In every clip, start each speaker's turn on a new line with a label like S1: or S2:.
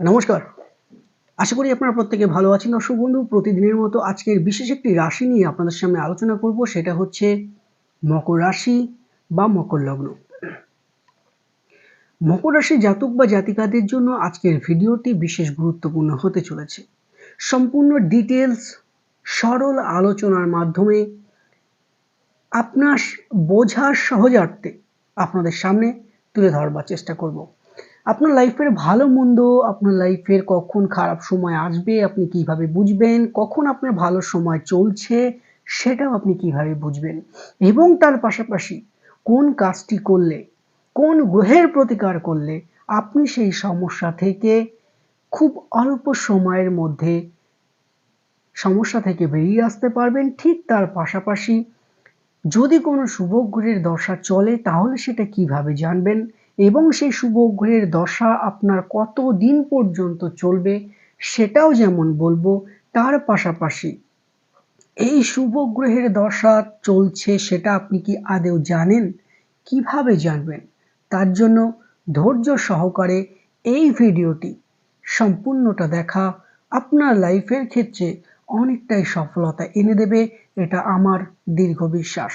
S1: নমস্কার। আশা করি আপনারা প্রত্যেকে ভালো আছেন। দর্শক বন্ধু, প্রতিদিনের মতো আজকের বিশেষ একটি রাশি নিয়ে আপনাদের সামনে আলোচনা করব। সেটা হচ্ছে মকর রাশি বা মকর লগ্ন। মকর রাশি জাতক বা জাতিকাদের জন্য আজকের ভিডিওটি বিশেষ গুরুত্বপূর্ণ হতে চলেছে। সম্পূর্ণ ডিটেলস সরল আলোচনার মাধ্যমে আপনার বোঝার সহজার্থে আপনাদের সামনে তুলে ধরবার চেষ্টা করব। আপনার লাইফের ভালো মন্দ, আপনার লাইফের কখন খারাপ সময় আসবে, আপনি কীভাবে বুঝবেন, কখন আপনার ভালো সময় চলছে, সেটাও আপনি কীভাবে বুঝবেন? এবং তার পাশাপাশি কোন কাজটি করলে, কোন গ্রহের প্রতিকার করলে, আপনি সেই সমস্যা থেকে খুব অল্প সময়ের মধ্যে সমস্যা থেকে বেরিয়ে আসতে পারবেন। ঠিক তার পাশাপাশি যদি কোনো শুভ গ্রহের দশা চলে, তাহলে সেটা কীভাবে জানবেন? এবং সেই শুভ গ্রহের দশা আপনার কত দিন পর্যন্ত চলবে সেটাও যেমন বলব, তার পাশাপাশি এই শুভ গ্রহের দশা চলছে সেটা আপনি কি আদেও জানেন? কীভাবে জানবেন? তার জন্য ধৈর্য সহকারে এই ভিডিওটি সম্পূর্ণটা দেখা আপনার লাইফের ক্ষেত্রে অনেকটাই সফলতা এনে দেবে, এটা আমার দীর্ঘ বিশ্বাস।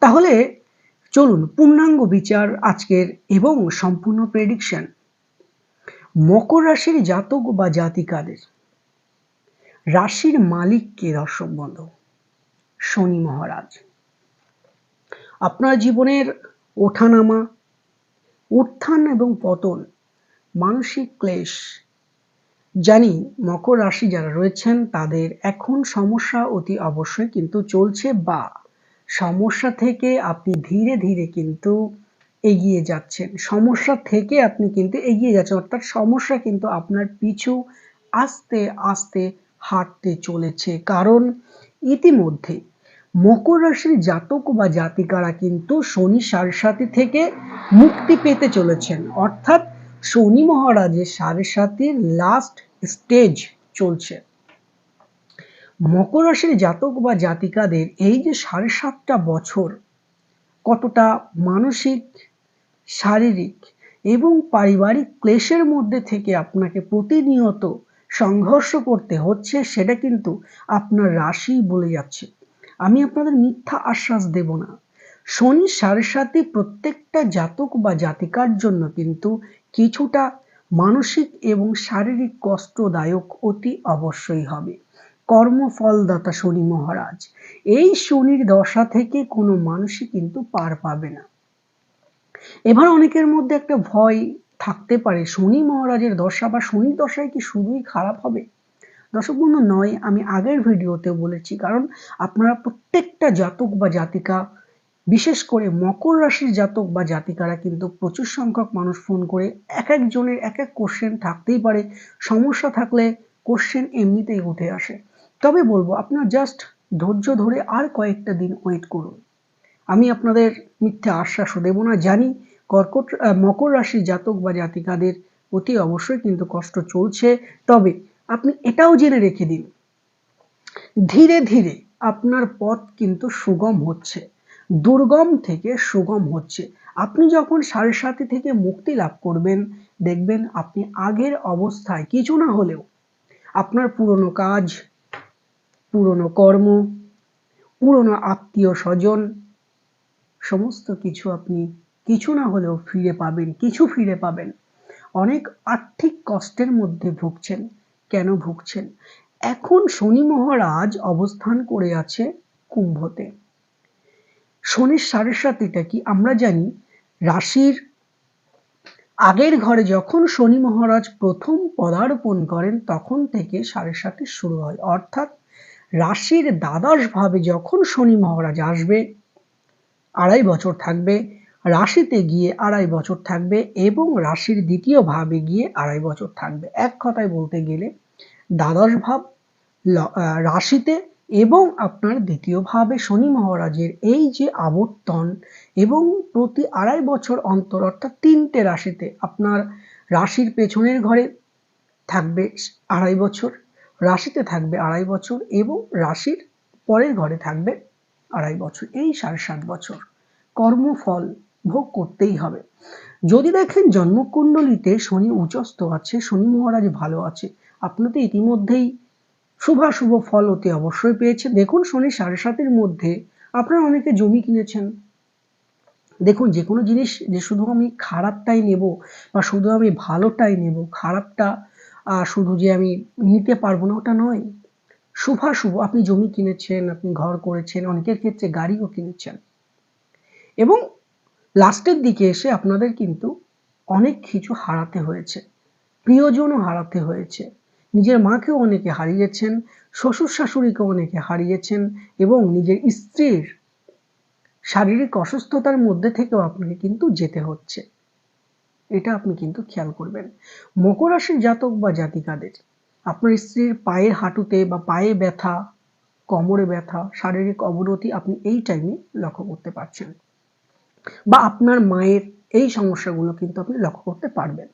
S1: তাহলে চলুন পূর্ণাঙ্গ বিচার আজকের এবং সম্পূর্ণ প্রেডিকশন মকর রাশির জাতক বা জাতিকাদের রাশির মালিক কে দর্শক বন্ধু, শনি মহারাজ। আপনার জীবনের ওঠানামা, উত্থান এবং পতন, মানসিক ক্লেশ, জানি মকর রাশি যারা রয়েছেন তাদের এখন সমস্যা অতি অবশ্যই কিন্তু চলছে বা সমস্যা থেকে আপনি ধীরে ধীরে কিন্তু এগিয়ে যাচ্ছেন। সমস্যা থেকে আপনি কিন্তু এগিয়ে যাচ্ছেন, অর্থাৎ সমস্যা কিন্তু আপনার পিছু আস্তে আস্তে হাঁটতে চলেছে। কারণ ইতিমধ্যে মকর রাশির জাতক বা জাতিকারা কিন্তু শনি সাড়ে সাথী থেকে মুক্তি পেতে চলেছেন। অর্থাৎ শনি মহারাজের সাড়ে সাতির লাস্ট স্টেজ চলছে। মকর রাশির জাতক বা জাতিকাদের এই যে সাড়ে সাতটা বছর কতটা মানসিক, শারীরিক এবং পারিবারিক ক্লেশের মধ্যে থেকে আপনাকে প্রতিনিয়ত সংঘর্ষ করতে হচ্ছে সেটা কিন্তু আপনার রাশি বলে যাচ্ছে। আমি আপনাদের মিথ্যা আশ্বাস দেব না। শনি সাড়ে সাথে প্রত্যেকটা জাতক বা জাতিকার জন্য কিন্তু কিছুটা মানসিক এবং শারীরিক কষ্টদায়ক অতি অবশ্যই হবে। কর্মফলদাতা শনি মহারাজ। এই শনির দশা থেকে কোনো মানুষই কিন্তু পার পাবে না। এবার অনেকের মধ্যে একটা ভয় থাকতে পারে, শনি মহারাজের দশা বা শনি দশায় কি শুধুই খারাপ হবে? দর্শক বন্ধু, নয়, আমি আগের ভিডিওতে বলেছি, কারণ আপনারা প্রত্যেকটা জাতক বা জাতিকা, বিশেষ করে মকর রাশির জাতক বা জাতিকারা কিন্তু প্রচুর সংখ্যক মানুষ ফোন করে এক একজনের এক এক কোশ্চেন থাকতেই পারে। সমস্যা থাকলে কোশ্চেন এমনিতেই উঠে আসে। তবে বলব, আপনার জাস্ট ধৈর্য ধরে আর কয়েকটা দিন ওয়েট করুন। আমি আপনাদের মিথ্যে আশ্বাসও দেব না, জানি কর্কট মকর রাশি জাতক বা জাতিকাদের অতি অবশ্যই কিন্তু কষ্ট চলছে, তবে আপনি এটাও জেনে রেখে দিন, ধীরে ধীরে আপনার পথ কিন্তু সুগম হচ্ছে, দুর্গম থেকে সুগম হচ্ছে। আপনি যখন সাড়ে সাথে থেকে মুক্তি লাভ করবেন, দেখবেন আপনি আগের অবস্থায়, কিছু না হলেও আপনার পুরনো কাজ পুরনো কর্ম, পুরনো আত্মীয় স্বজন, সমস্ত কিছু আপনি কিছু না হলেও ফিরে পাবেন, কিছু ফিরে পাবেন। অনেক আর্থিক কষ্টের মধ্যে ভুগছেন। কেন ভুগছেন? এখন শনি মহারাজ অবস্থান করে আছে কুম্ভতে। শনির সাড়ে সাতিটা কি? আমরা জানি, রাশির আগের ঘরে যখন শনি মহারাজ প্রথম পদার্পণ করেন, তখন থেকে সাড়ে সাতি শুরু হয়। অর্থাৎ রাশির দ্বাদশ ভাবে যখন শনি মহারাজ আসবে, আড়াই বছর থাকবে, রাশিতে গিয়ে আড়াই বছর থাকবে এবং রাশির দ্বিতীয় ভাবে গিয়ে আড়াই বছর থাকবে। এক কথায় বলতে গেলে দ্বাদশ ভাব রাশিতে এবং আপনার দ্বিতীয় ভাবে শনি মহারাজের এই যে আবর্তন এবং প্রতি আড়াই বছর অন্তর অর্থাৎ তিনটে রাশিতে আপনার রাশির পেছনের ঘরে থাকবে আড়াই বছর রাশিতে থাকবে আড়াই বছর এবং রাশির পরের ঘরে থাকবে আড়াই বছর, এই সাড়ে সাত বছর। কর্মফল ভোগ করতেই হবে। যদি দেখেন জন্মকুণ্ডলিতে শনি উচস্থ আছে, শনি মহারাজ ভালো আছে আপনি তো ইতিমধ্যেই শুভাশুভ ফল অতি অবশ্যই পেয়েছে দেখুন শনি সাড়ে সাতের মধ্যে আপনারা অনেকে জমি কিনেছেন। দেখুন যে কোনো জিনিস যে শুধু আমি খারাপটাই নেব বা শুধু আমি ভালোটাই নেব, খারাপটা শুধু যে আমি নিতে পারব না, ওটা নয়। শুভাশুভ আপনি জমি কিনেছেন, আপনি ঘর করেছেন, অনেকের ক্ষেত্রে গাড়িও কিনেছেন। এবং লাস্টের দিকে এসে আপনাদের কিন্তু অনেক কিছু হারাতে হয়েছে। প্রিয়জনও হারাতে হয়েছে। নিজের মাকেও অনেকে হারিয়েছেন, শ্বশুর শাশুড়িকেও অনেকে হারিয়েছেন এবং নিজের স্ত্রীর শারীরিক অসুস্থতার মধ্যে থেকেও আপনাকে কিন্তু যেতে হচ্ছে। এটা আপনি কিন্তু খেয়াল করবেন। মকর রাশির জাতক বা জাতিকাদের, আপনার স্ত্রীর পায়ের হাঁটুতে বা পায়ে ব্যথা, কোমরে ব্যথা, শারীরিক অবনতি আপনি এই টাইমে লক্ষ্য করতে পারছেন। বা আপনার মায়ের এই সমস্যাগুলো কিন্তু আপনি লক্ষ্য করতে পারবেন।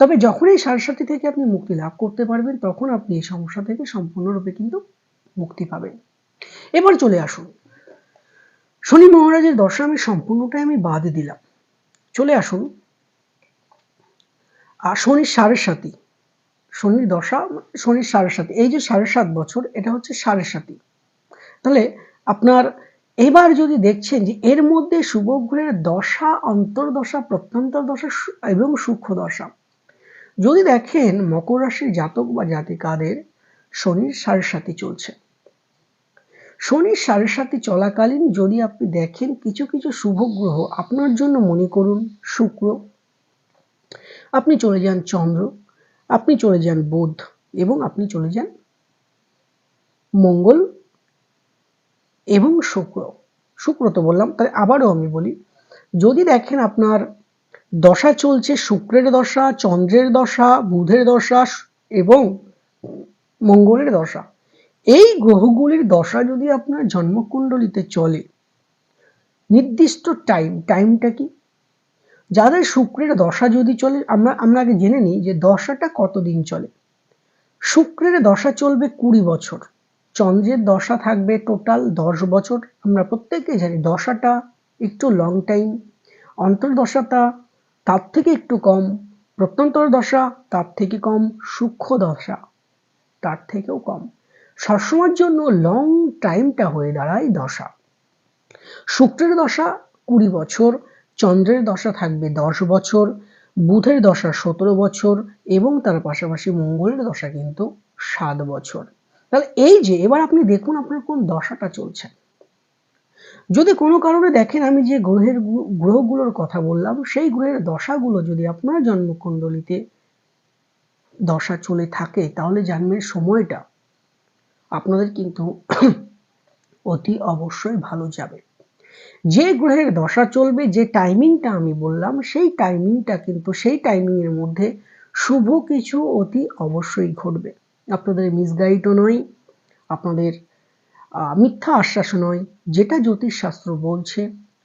S1: তবে যখন এই সারসাথী থেকে আপনি মুক্তি লাভ করতে পারবেন, তখন আপনি এই সমস্যা থেকে সম্পূর্ণরূপে কিন্তু মুক্তি পাবেন। এবার চলে আসুন। শনি মহারাজের দশা আমি সম্পূর্ণটাই আমি বাদ দিলাম। চলে আসুন আর শনির সাড়ে সাথী শনির দশা, শনির সাড়ে সাথী এই যে সাড়ে সাত বছর, এটা হচ্ছে সাড়ে সাতী তাহলে আপনার এবার যদি দেখছেন যে এর মধ্যে শুভ গ্রহের দশা, অন্তর্দশা, প্রত্যন্তর দশা এবং সূক্ষ্ম দশা, যদি দেখেন মকর রাশির জাতক বা জাতিকাদের শনির সাড়ে সাথী চলছে। শনির সাড়ে সাথে চলাকালীন যদি আপনি দেখেন কিছু কিছু শুভ গ্রহ আপনার জন্য মনে করুন শুক্র আপনি চলে যান চন্দ্র, আপনি চলে যান বুধ এবং আপনি চলে যান মঙ্গল এবং শুক্র। শুক্র তো বললাম, তাহলে আবারও আমি বলি, যদি দেখেন আপনার দশা চলছে, শুক্রের দশা, চন্দ্রের দশা, বুধের দশা এবং মঙ্গলের দশা, এই গ্রহগুলির দশা যদি আপনার জন্মকুণ্ডলিতে চলে, নির্দিষ্ট টাইম টাইমটা কি? যাদের শুক্রের দশা যদি চলে, আমরা আমরা আগে জেনে নিই যে দশাটা কতদিন চলে? শুক্রের দশা চলবে কুড়ি বছর। চন্দ্রের দশা থাকবে টোটাল দশ বছর। আমরা প্রত্যেকে জানি দশাটা একটু লং টাইম অন্তর্দশাটা তার থেকে একটু কম। প্রত্যন্তর দশা তার থেকে কম। সূক্ষ্ম দশা তার থেকেও কম। সবসময়ের জন্য লং টাইমটা হয়ে দাঁড়ায় দশা। শুক্রের দশা কুড়ি বছর। চন্দ্রের দশা থাকবে দশ বছর, বুধের দশা সতেরো বছর এবং তার পাশাপাশি মঙ্গলের দশা কিন্তু সাত বছর। তাহলে এই যে, এবার আপনি দেখুন আপনার কোন দশাটা চলছে। যদি কোনো কারণে দেখেন আমি যে গ্রহের গ্রহগুলোর কথা বললাম, সেই গ্রহের দশাগুলো যদি আপনার জন্মকুণ্ডলিতে দশা চলে থাকে, তাহলে জন্মের সময়টা আপনাদের কিন্তু অতি অবশ্যই ভালো যাবে। যে গ্রহের দশা চলবে, যে টাইমিংটা আমি বললাম, সেই টাইমিংটা কিন্তু, সেই টাইমিংয়ের মধ্যে শুভ কিছু অতি অবশ্যই ঘটবে। আপনাদের মিসগাইডও নয় আপনাদের মিথ্যা আশ্বাস নয় যেটা জ্যোতিষশাস্ত্র বলছে,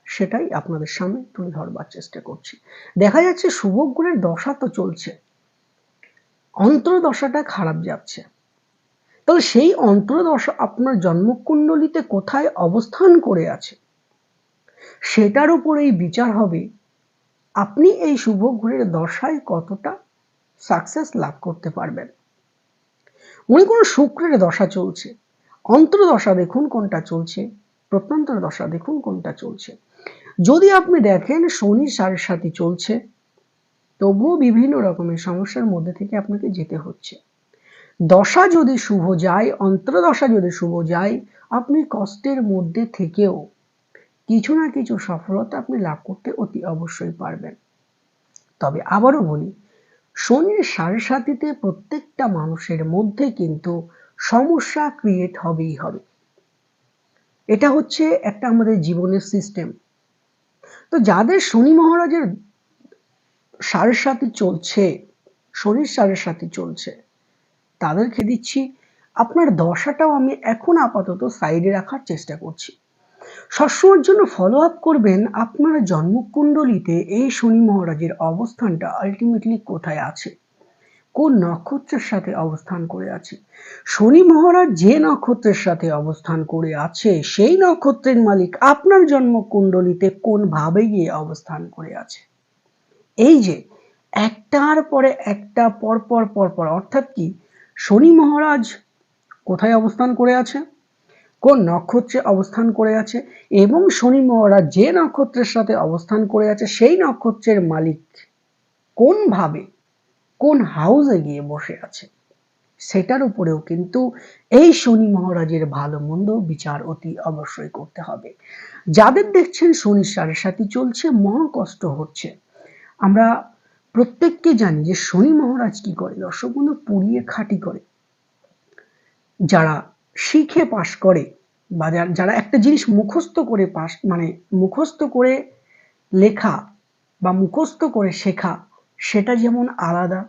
S1: সেটাই আপনাদের সামনে তুলে ধরবার চেষ্টা করছি। দেখা যাচ্ছে শুভ গ্রহের দশা তো চলছে অন্তর্দশাটা খারাপ যাচ্ছে। তাহলে সেই অন্তর্দশা আপনার জন্মকুণ্ডলিতে কোথায় অবস্থান করে আছে? সেটার উপরেই বিচার হবে। আপনি এই শুভ গ্রহের দশায় কতটা সাকসেস লাভ করতে পারবেন? মনে করুন শুক্রের দশা চলছে। অন্তর্দশা দেখুন কোনটা চলছে। প্রত্যন্তর দশা দেখুন কোনটা চলছে। যদি আপনি দেখেন শনি সাড়ে সাথে চলছে, তবুও বিভিন্ন রকমের সমস্যার মধ্যে থেকে আপনাকে যেতে হচ্ছে। দশা যদি শুভ যায়, অন্তর্দশা যদি শুভ যায়, আপনি কষ্টের মধ্যে থেকেও কিছু না কিছু সফলতা আপনি লাভ করতে অতি অবশ্যই পারবেন। তবে আবারও বলি, শনির সাড়ে সাতিতে প্রত্যেকটা মানুষের মধ্যে কিন্তু সমস্যা ক্রিয়েট হবেই হবে। এটা হচ্ছে একটা আমাদের জীবনের সিস্টেম তো যাদের শনি মহারাজের সাড়ে সাথী চলছে, শনির সাড়ে সাথী চলছে, তাদেরকে দিচ্ছি, আপনার দশাটাও আমি এখন আপাতত সাইডে রাখার চেষ্টা করছি। সবসময়ের জন্য ফলো আপ করবেন আপনার জন্মকুণ্ডলিতে এই শনি মহারাজের অবস্থানটা আলটিমেটলি কোথায় আছে? কোন নক্ষত্রের সাথে অবস্থান করে আছে? শনি মহারাজ যে নক্ষত্রের সাথে অবস্থান করে আছে, সেই নক্ষত্রের মালিক আপনার জন্মকুণ্ডলিতে কোন ভাবে গিয়ে অবস্থান করে আছে? এই যে, একটার পরে একটা, পরপর পরপর, অর্থাৎ কি? শনি মহারাজ কোথায় অবস্থান করে আছে? কোন নক্ষত্রে অবস্থান করে আছে এবং শনি মহারাজ যে নক্ষত্রের সাথে অবস্থান করে আছে সেই নক্ষত্রের মালিক কোনভাবে, কোন হাউসে গিয়ে বসে আছে, সেটার উপরেও কিন্তু এই শনি মহারাজের ভালো মন্দ বিচার অতি অবশ্যই করতে হবে। যাদের দেখছেন শনির সাড়ে সাথী চলছে, মহা কষ্ট হচ্ছে। আমরা প্রত্যেককে জানি যে শনি মহারাজ কি করে, দর্শক বন্ধু, পুড়িয়ে খাটি করে। যারা শিখে পাশ করে বা যারা একটা জিনিস মুখস্থ করে পাশ মানে মুখস্থ করে লেখা বা মুখস্থ করে শেখা, সেটা যেমন আলাদা।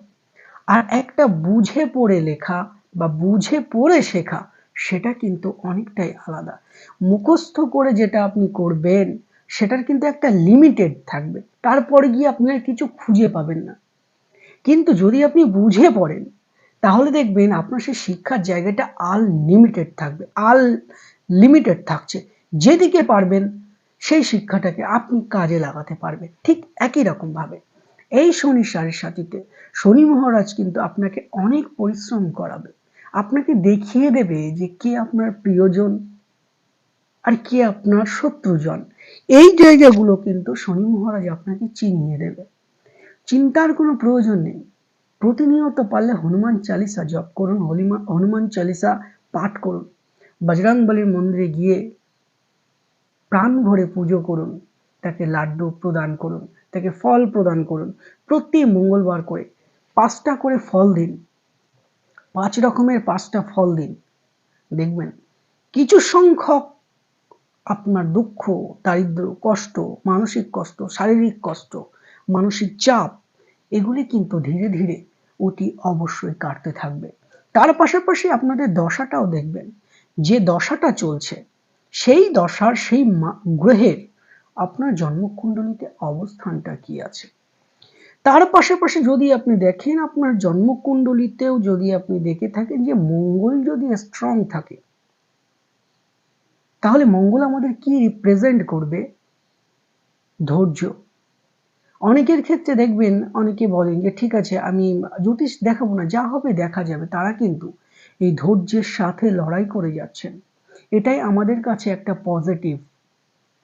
S1: আর একটা বুঝে পড়ে লেখা বা বুঝে পড়ে শেখা, সেটা কিন্তু অনেকটাই আলাদা। মুখস্থ করে যেটা আপনি করবেন, সেটার কিন্তু একটা লিমিটেড থাকবে। তারপরে গিয়ে আপনি আর কিছু খুঁজে পাবেন না। কিন্তু যদি আপনি বুঝে পড়েন তাহলে দেখবেন আপনার সেই শিক্ষার জায়গাটা আল লিমিটেড থাকবে আল লিমিটেড থাকছে। যেদিকে পারবেন সেই শিক্ষাটাকে আপনি কাজে লাগাতে পারবেন, ঠিক একই রকমভাবে এই শনি সাড়ে সাথীতে শনি মহারাজ কিন্তু আপনাকে অনেক পরিশ্রম করাবে। আপনাকে দেখিয়ে দেবে যে কে আপনার প্রিয়জন আর কে আপনার শত্রুজন। এই জায়গাগুলো কিন্তু শনি মহারাজ আপনাকে চিনিয়ে দেবে। চিন্তার কোনো প্রয়োজন নেই। প্রতিনিয়ত পারলে হনুমান চালিসা জপ করুন, হলিমা, হনুমান চালিসা পাঠ করুন বজরংবলীর মন্দিরে গিয়ে প্রাণ ভরে পুজো করুন, তাকে লাড্ডু প্রদান করুন, তাকে ফল প্রদান করুন, প্রতি মঙ্গলবার করে পাঁচটা করে ফল দিন, পাঁচ রকমের পাঁচটা ফল দিন। দেখবেন কিছু সংখ্যক আপনার দুঃখ, দারিদ্র, কষ্ট, মানসিক কষ্ট, শারীরিক কষ্ট, মানসিক চাপ এগুলি কিন্তু ধীরে ধীরে অতি অবশ্যই কাটতে থাকবে। তার পাশাপাশি আপনাদের দশাটাও দেখবেন। যে দশাটা চলছে, সেই দশার সেই গ্রহের আপনার জন্মকুণ্ডলিতে অবস্থানটা কি আছে? তার পাশাপাশি যদি আপনি দেখেন আপনার জন্মকুণ্ডলিতেও যদি আপনি দেখে থাকেন যে মঙ্গল যদি স্ট্রং থাকে, তাহলে মঙ্গল আমাদের কি রিপ্রেজেন্ট করবে? ধৈর্য। অনেকের ক্ষেত্রে দেখবেন, অনেকে বলেন যে, ঠিক আছে, আমি জ্যোতিষ দেখাবো না, যা হবে দেখা যাবে। তারা কিন্তু এই ধৈর্যের সাথে লড়াই করে যাচ্ছেন। এটাই আমাদের কাছে একটা পজিটিভ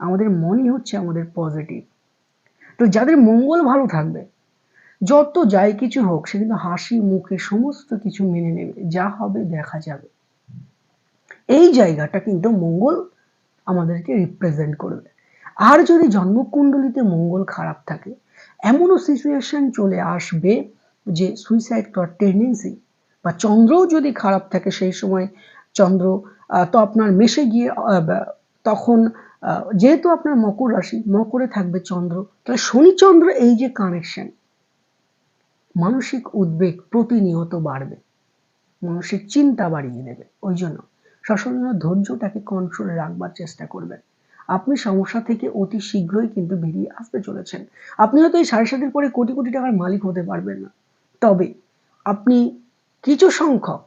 S1: আমাদের মনই হচ্ছে আমাদের পজিটিভ তো যাদের মঙ্গল ভালো থাকবে, যত যাই কিছু হোক, সে কিন্তু হাসি, মুখে সমস্ত কিছু মেনে নেবে। যা হবে দেখা যাবে। এই জায়গাটা কিন্তু মঙ্গল আমাদেরকে রিপ্রেজেন্ট করবে। আর যদি জন্মকুণ্ডলিতে মঙ্গল খারাপ থাকে এমনও সিচুয়েশন চলে আসবে যে সুইসাইড করার টেন্ডেন্সি বা চন্দ্রও যদি খারাপ থাকে সেই সময় চন্দ্র তো আপনার মেশে গিয়ে তখন যেহেতু আপনার মকর রাশি, মকরে থাকবে চন্দ্র, তাহলে শনিচন্দ্র এই যে কানেকশন মানসিক উদ্বেগ প্রতিনিয়ত বাড়বে, মানসিক চিন্তা বাড়িয়ে দেবে, ওই জন্য সশরীর ধৈর্যটাকে কন্ট্রোলে রাখবার চেষ্টা করবেন। আপনি সমস্যা থেকে অতি শীঘ্রই কিন্তু বেরিয়ে আসতে চলেছেন। আপনি হয়তো এই সাড়ে সাতের পরে কোটি কোটি টাকার মালিক হতে পারবেন না। তবে আপনি কিছু সংখ্যক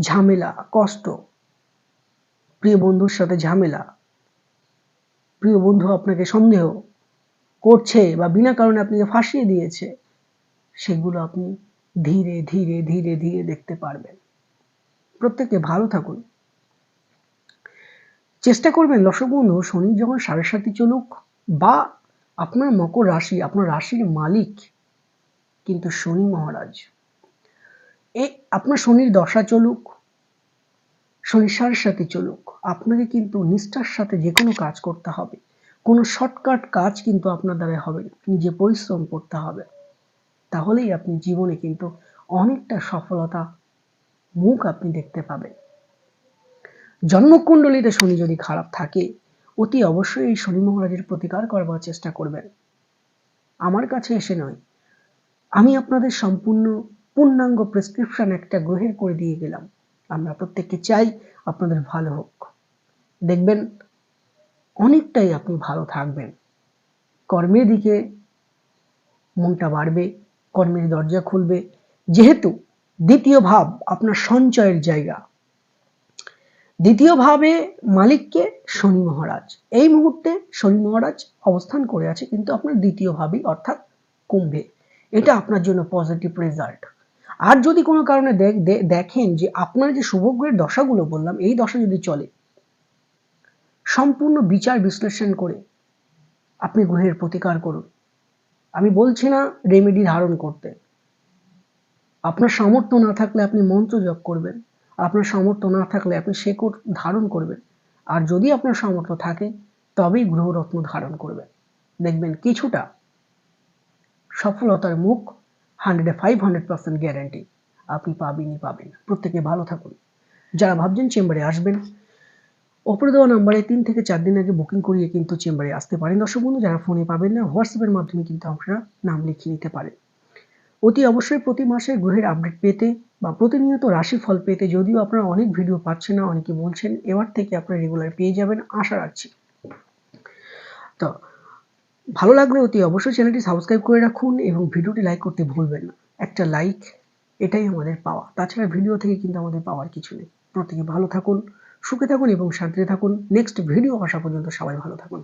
S1: ঝামেলা, কষ্ট, প্রিয় বন্ধুর সাথে ঝামেলা, প্রিয় বন্ধু আপনাকে সন্দেহ করছে বা বিনা কারণে আপনাকে ফাঁসিয়ে দিয়েছে, সেগুলো আপনি ধীরে ধীরে ধীরে ধীরে দেখতে পারবেন। প্রত্যেকে ভালো থাকুন। চেষ্টা করবেন দর্শক বন্ধু শনি যখন সাড়ে সাথে চলুক বা আপনার মকর রাশি, আপনার রাশির মালিক কিন্তু শনি মহারাজ। এ আপনার শনির দশা চলুক শনির সাথে চলুক, আপনাকে কিন্তু নিষ্ঠার সাথে যে কোনো কাজ করতে হবে। কোনো শর্টকাট কাজ কিন্তু আপনার দ্বারা হবে না, নিজে পরিশ্রম করতে হবে। তাহলেই আপনি জীবনে কিন্তু অনেকটা সফলতা মুখ আপনি দেখতে পাবেন। জন্মকুণ্ডলিতে শনি যদি খারাপ থাকে, অতি অবশ্যই এই শনি মহারাজের প্রতিকার করবার চেষ্টা করবেন। আমার কাছে এসে নয়, আমি আপনাদের সম্পূর্ণ পূর্ণাঙ্গ প্রেসক্রিপশন একটা গ্রহের করে দিয়ে গেলাম। আমরা প্রত্যেককে চাই আপনাদের ভালো হোক। দেখবেন, অনেকটাই আপনি ভালো থাকবেন। কর্মের দিকে মনটা বাড়বে, কর্মের দরজা খুলবে। যেহেতু দ্বিতীয় ভাব আপনার সঞ্চয়ের জায়গা। দ্বিতীয়ভাবে মালিককে শনি মহারাজ। এই মুহূর্তে শনি মহারাজ অবস্থান করে আছে, কিন্তু আপনার দ্বিতীয়ভাবেই অর্থাৎ কুম্ভে। এটা আপনার জন্য পজিটিভ রেজাল্ট আর যদি কোনো কারণে দেখেন যে আপনার যে শুভগ্রহের দশাগুলো বললাম, এই দশা যদি চলে, সম্পূর্ণ বিচার বিশ্লেষণ করে আপনি গ্রহের প্রতিকার করুন। আমি বলছি না রেমেডি ধারণ করতে। আপনার সামর্থ্য না থাকলে আপনি মন্ত্র জপ করবেন। আপনার সামর্থ্য না থাকলে আপনি শেকড় ধারণ করবেন। আর যদি আপনার সামর্থ্য থাকে, তবেই গ্রহরত্ন ধারণ করবেন। দেখবেন কিছুটা সফলতার মুখ হান্ড্রেডে ফাইভ হান্ড্রেড পার্সেন্ট গ্যারান্টি আপনি পাবেনই পাবেন। প্রত্যেকে ভালো থাকুন। যারা ভাবছেন চেম্বারে আসবেন, ওপরে দেওয়া নাম্বারে তিন থেকে চার দিন আগে বুকিং করিয়ে কিন্তু চেম্বারে আসতে পারেন। দর্শক বন্ধু, যারা ফোনে পাবেন না হোয়াটসঅ্যাপের মাধ্যমে কিন্তু আপনারা নাম লিখিয়ে নিতে পারেন। অতি অবশ্যই প্রতি মাসে গ্রহের আপডেট পেতে বা প্রতিনিয়ত রাশিফল পেতে যদিও আপনারা অনেক ভিডিও পাচ্ছেন না, অনেকে বলছেন এবার থেকে আপনারা রেগুলার পেয়ে যাবেন, আশা রাখছি। তো, ভালো লাগলে অতি অবশ্যই চ্যানেলটি সাবস্ক্রাইব করে রাখুন এবং ভিডিওটি লাইক করতে ভুলবেন না। একটা লাইক এটাই আমাদের পাওয়া। তাছাড়া ভিডিও থেকে কিন্তু আমাদের পাওয়ার কিছু নেই। প্রত্যেকে ভালো থাকুন, সুখে থাকুন এবং শান্তিতে থাকুন। নেক্সট ভিডিও আসা পর্যন্ত সবাই ভালো থাকুন।